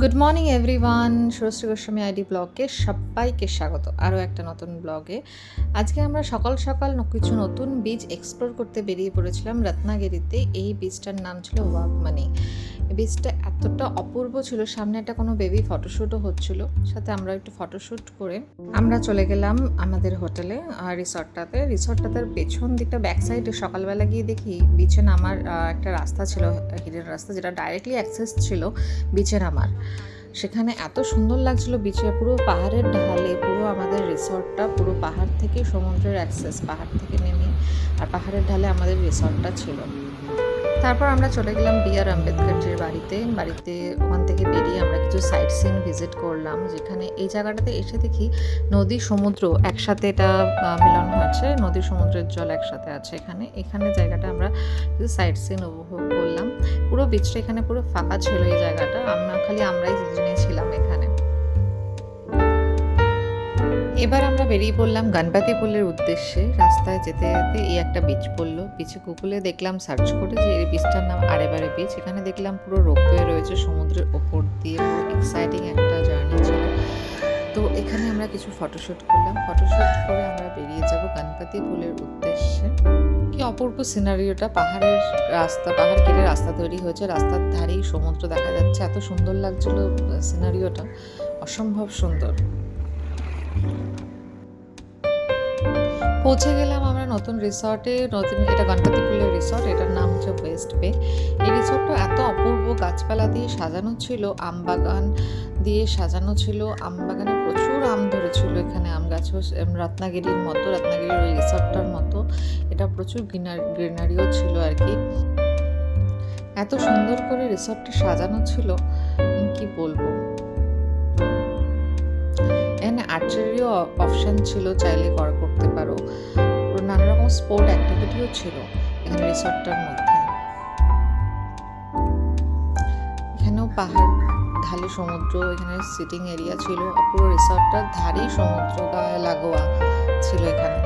Good morning everyone Surashree Goswami ID ব্লগে সবাইকে স্বাগত। আরও একটা নতুন ব্লগে। আজকে আমরা সকাল সকাল কিছু নতুন বীজ এক্সপ্লোর করতে বেরিয়ে পড়েছিলাম রত্নাগিরিতে। এই বীজটার নাম ছিল ওয়াকমানি বীজটা এতটা অপূর্ব ছিল, সামনে একটা কোনো বেবি ফটোশ্যুটও হচ্ছিল। সাথে আমরা একটু ফটোশ্যুট করে আমরা চলে গেলাম আমাদের হোটেলে আর রিসর্টটাতে রিসর্টটাতে পেছন দিকটা ব্যাক সাইডে সকালবেলা গিয়ে দেখি বিচে নামার একটা রাস্তা ছিল হিডেন রাস্তা যেটা ডাইরেক্টলি অ্যাক্সেস ছিল বিচে নামার। সেখানে এত সুন্দর লাগছিল বিচে পুরো পাহাড়ের ঢালে, পুরো আমাদের রিসর্টটা পুরো পাহাড় থেকে সমুদ্রের অ্যাক্সেস পাহাড় থেকে নেমে। আর পাহাড়ের ঢালে আমাদের রিসর্টটা ছিল। তারপর আমরা চলে গেলাম বি আর আম্বেদকরজির বাড়িতে। বাড়িতে ওখান থেকে বেরিয়ে আমরা কিছু সাইট সিন ভিজিট করলাম, যেখানে এই জায়গাটাতে এসে দেখি নদী, সমুদ্র একসাথে এটা মিলন হয়েছে নদী, সমুদ্রের জল একসাথে আছে এখানে। এখানে জায়গাটা আমরা কিছু সাইট সিন উপভোগ করলাম। পুরো বিচটা এখানে পুরো ফাঁকা ছিল এই জায়গাটা। আমরা, খালি আমরাই দুজনেই ছিলাম এখানে। এবার আমরা বেরিয়ে পড়লাম গণপতিপুলের উদ্দেশ্যে। রাস্তায় যেতে যেতে এই একটা বিচ পড়ল। বিচে গুগলে দেখলাম সার্চ করে যে এই বিচটার নাম আরেবারে বিচ এখানে দেখলাম পুরো রোপওয়ে রয়েছে, সমুদ্রের ওপর দিয়ে পুরো এক্সাইটিং একটা জার্নি ছিল। তো এখানে আমরা কিছু ফটোশ্যুট করলাম। ফটোশ্যুট করে আমরা বেরিয়ে যাব গণপতিপুলের উদ্দেশ্যে। কি অপূর্ব সিনারিওটা পাহাড়ের রাস্তা, পাহাড় কেটে রাস্তা তৈরি হয়েছে। রাস্তার ধারেই সমুদ্র দেখা যাচ্ছে। এত সুন্দর লাগছিল সিনারিওটা অসম্ভব সুন্দর। পৌঁছে গেলাম আমরা নতুন রিসর্টে নতুন এটা গণপতিপুলের রিসর্ট এটার নাম হচ্ছে ওয়েস্ট বে এই রিসর্টটা এত অপূর্ব, গাছপালা দিয়ে সাজানো ছিল, আম বাগান দিয়ে সাজানো ছিল, আম বাগানে প্রচুর আম ধরেছিল এখানে, আম গাছও রত্নাগিরির মতো, রত্নাগিরির ওই রিসর্টটার মতো। এটা প্রচুর গ্রিনার, গ্রিনারিও ছিল আর কি এত সুন্দর করে রিসর্টটা সাজানো ছিল, কি বলব? এখানে অপশান ছিল চাইলে করা করতে পারো। নানা রকম স্পোর্ট অ্যাক্টিভিটিও ছিল এখানে রিসর্টটার মধ্যে। এখানেও পাহাড় ঢালে সমুদ্র, এখানে সিটিং এরিয়া ছিল। পুরো রিসর্টটার ধারেই সমুদ্র গায়ে লাগোয়া ছিল এখানে।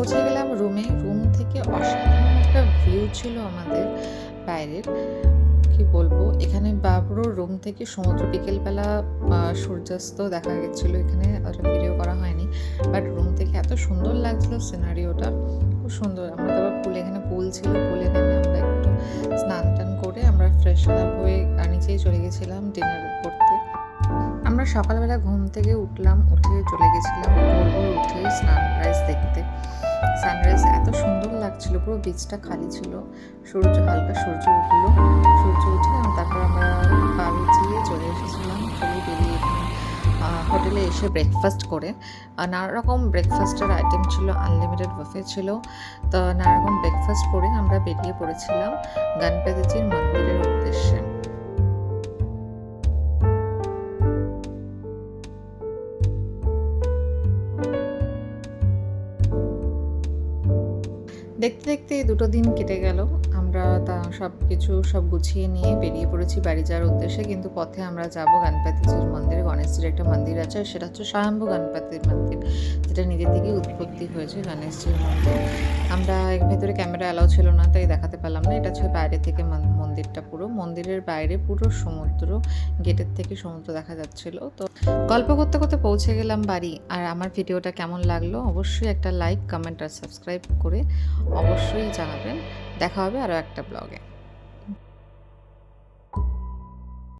পৌঁছে গেলাম রুমে রুম থেকে অসাধারণ একটা ভিউ ছিল আমাদের বাইরের। কি বলব? এখানে বা- পুরো রুম থেকে সমুদ্র বিকেলবেলা সূর্যাস্ত দেখা গেছিল। এখানে ওটা ভিডিও করা হয়নি। বাট রুম থেকে এত সুন্দর লাগছিল সিনারিওটা খুব সুন্দর। আমরা তারপর পুল এখানে পুল ছিল। পুলে নেমে আমরা একটু স্নান টান করে আমরা ফ্রেশ আপ হয়ে নিচেই চলে গেছিলাম ডিনার করতে। আমরা সকালবেলা ঘুম থেকে উঠলাম, উঠে চলে গেছিলাম ভোর উঠে সানরাইজ দেখতে। সানরাইজ এত সুন্দর লাগছিল, পুরো বিচটা খালি ছিল। সূর্য, হালকা সূর্য উঠল। সূর্য উঠে তারপর আমরা পা ভিজিয়ে চলে এসেছিলাম, চলে বেরিয়ে হোটেলে এসে ব্রেকফাস্ট করে। আর নানা রকম ব্রেকফাস্টের আইটেম ছিল আনলিমিটেড বুফে ছিল। তো নানা রকম ব্রেকফাস্ট করে আমরা বেরিয়ে পড়েছিলাম গণপতিজির মন্দিরের উদ্দেশ্যে। দেখতে দেখতে দুটো দিন কেটে গেল। আমরা তা সব কিছু সব গুছিয়ে নিয়ে বেরিয়ে পড়েছি বাড়ি যাওয়ার উদ্দেশ্যে, কিন্তু পথে আমরা যাব গণপতিজির মন্দিরে। গণেশজির একটা মন্দির আছে, সেটা হচ্ছে স্বয়ম্ভু গণপতির মন্দির। যেটা নিজে থেকেই উৎপত্তি হয়েছে গণেশজির মন্দির। আমরা এর ভেতরে ক্যামেরা অ্যালাউ ছিল না, তাই দেখাতে পারলাম না। এটা হচ্ছে বাইরে থেকে মন্দিরটা পুরো। মন্দিরের বাইরে পুরো সমুদ্র গেটের থেকে সমুদ্র দেখা যাচ্ছিল। তো গল্প করতে করতে পৌঁছে গেলাম বাড়ি। আর আমার ভিডিওটা কেমন লাগল অবশ্যই একটা লাইক কমেন্ট আর সাবস্ক্রাইব করে অবশ্যই জানাবেন। দেখা হবে আরও একটা ব্লগে